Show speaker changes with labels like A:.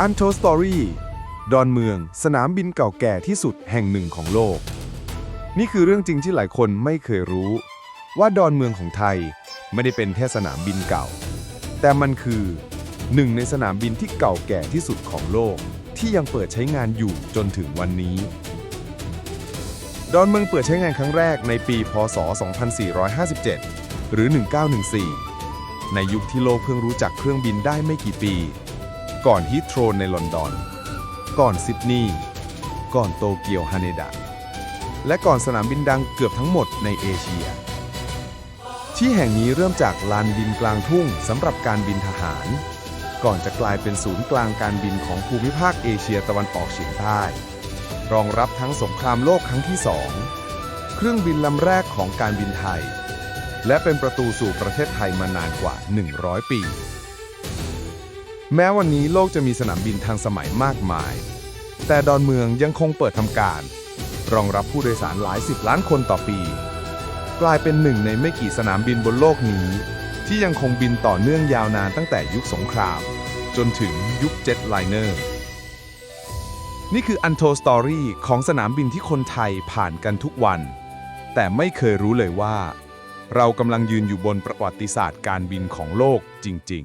A: อันโทสตอรี่ดอนเมือง สนามบินเก่าแก่ที่สุดแห่งหนึ่งของโลก นี่คือเรื่องจริงที่หลายคนไม่เคยรู้ ว่าดอนเมืองของไทยไม่ได้เป็นแค่สนามบินเก่า แต่มันคือหนึ่งในสนามบินที่เก่าแก่ที่สุดของโลก ที่ยังเปิดใช้งานอยู่จนถึงวันนี้ ดอนเมืองเปิดใช้งานครั้งแรกในปี พศ 2457 หรือ 1914 ในยุคที่โลกเพิ่งรู้จักเครื่องบินได้ไม่กี่ปี ก่อนฮีทโทรในลอนดอน ก่อนซิดนีย์ ก่อนโตเกียวฮาเนดะ และก่อนสนามบินดังเกือบทั้งหมดในเอเชีย ที่แห่งนี้เริ่มจากลานบินกลางทุ่งสำหรับการบินทหาร ก่อนจะกลายเป็นศูนย์กลางการบินของภูมิภาคเอเชียตะวันออกเฉียงใต้ รองรับทั้งสงครามโลกครั้งที่สอง เครื่องบินลำแรกของการบินไทย และเป็นประตูสู่ประเทศไทยมานานกว่า 100 ปี แม้วันนี้โลกจะมีสนามบินทางสมัยมากมาย แต่ดอนเมืองยังคงเปิดทำการ รองรับผู้โดยสารหลายสิบล้านคนต่อปี กลายเป็นหนึ่งในไม่กี่สนามบินบนโลกนี้ ที่ยังคงบินต่อเนื่องยาวนานตั้งแต่ยุคสงคราม จนถึงยุคเจ็ตไลเนอร์ นี่คืออันโทสตอรี่ของสนามบินที่คนไทยผ่านกันทุกวัน แต่ไม่เคยรู้เลยว่า เรากำลังยืนอยู่บนประวัติศาสตร์การบินของโลกจริง ๆ